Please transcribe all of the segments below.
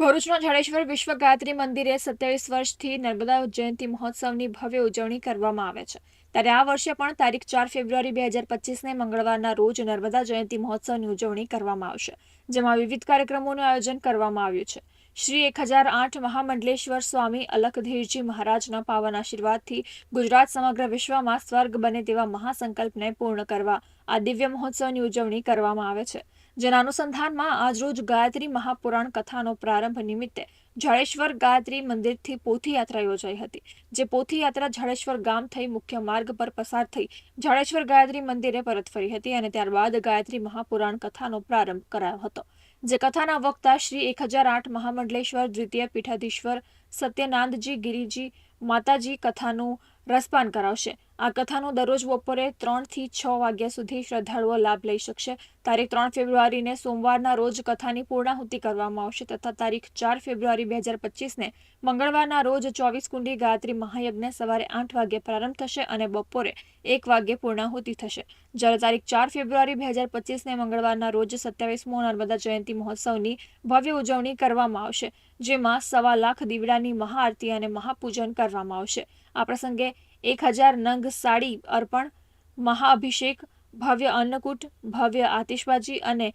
ભરૂચના જાડેશ્વર વિશ્વ ગાયત્રી મંદિરે સત્યાવીસ વર્ષથી નર્મદા જયંતિ મહોત્સવની ભવ્ય ઉજવણી કરવામાં આવે છે. ત્યારે આ વર્ષે પણ તારીખ ચાર ફેબ્રુઆરી બે હજાર પચીસને મંગળવારના રોજ નર્મદા જયંતિ મહોત્સવની ઉજવણી કરવામાં આવશે, જેમાં વિવિધ કાર્યક્રમોનું આયોજન કરવામાં આવ્યું છે. શ્રી એક હજાર આઠ મહામંડલેશ્વર સ્વામી અલખધીરજી મહારાજના પાવન આશીર્વાદથી ગુજરાત સમગ્ર વિશ્વમાં સ્વર્ગ બને તેવા મહાસંકલ્પને પૂર્ણ કરવા આ દિવ્ય મહોત્સવની ઉજવણી કરવામાં આવે છે. જેના અનુસંધાનમાં આજરોજ ગાયત્રી મહાપુરાણ કથાનો પ્રારંભ નિમિત્તે જાડેશ્વર ગાયત્રી મંદિરથી પોથીયાત્રા યોજાઈ હતી, જે પોથીયાત્રા જાડેશ્વર ગામ થઈ મુખ્ય માર્ગ પર પસાર થઈ જાડેશ્વર ગાયત્રી મંદિરે પરત ફરી હતી અને ત્યારબાદ ગાયત્રી મહાપુરાણ કથાનો પ્રારંભ કરાયો હતો, જે કથાના વક્તા શ્રી એક હજાર આઠ મહામંડલેશ્વર દ્વિતીય પીઠાધીશ્વર સત્યનાંદજી ગિરિજી માતાજી કથાનું રસપાન કરાવશે. આ કથાનો દરરોજ બપોરે ત્રણથી છ વાગ્યા સુધી શ્રદ્ધાળુઓ લાભ લઈ શકશે. તારીખ ત્રણ ફેબ્રુઆરીને સોમવારના રોજ કથાની પૂર્ણાહુતિ કરવામાં આવશે તથા તારીખ ચાર ફેબ્રુઆરી બે હજાર પચીસને મંગળવારના રોજ ચોવીસ કુંડી ગાયત્રી મહાયજ્ઞ સવારે આઠ વાગ્યે પ્રારંભ થશે અને બપોરે એક વાગ્યે પૂર્ણાહુતિ થશે. જ્યારે તારીખ ચાર ફેબ્રુઆરી બે હજાર પચીસને મંગળવારના રોજ સત્યાવીસમો નર્મદા જયંતિ મહોત્સવની ભવ્ય ઉજવણી કરવામાં આવશે, જેમાં સવા લાખ દીવડાની મહાઆરતી અને મહાપૂજન કરવામાં આવશે. આ પ્રસંગે એક હજાર નંગ સાડી અર્પણ, મહાઅભિષેક, ભવ્ય અન્નકૂટ, ભવ્ય આતિશબાજી અને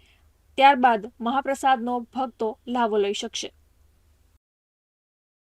ત્યારબાદ મહાપ્રસાદનો ભક્તો લાવો લઈ શકશે.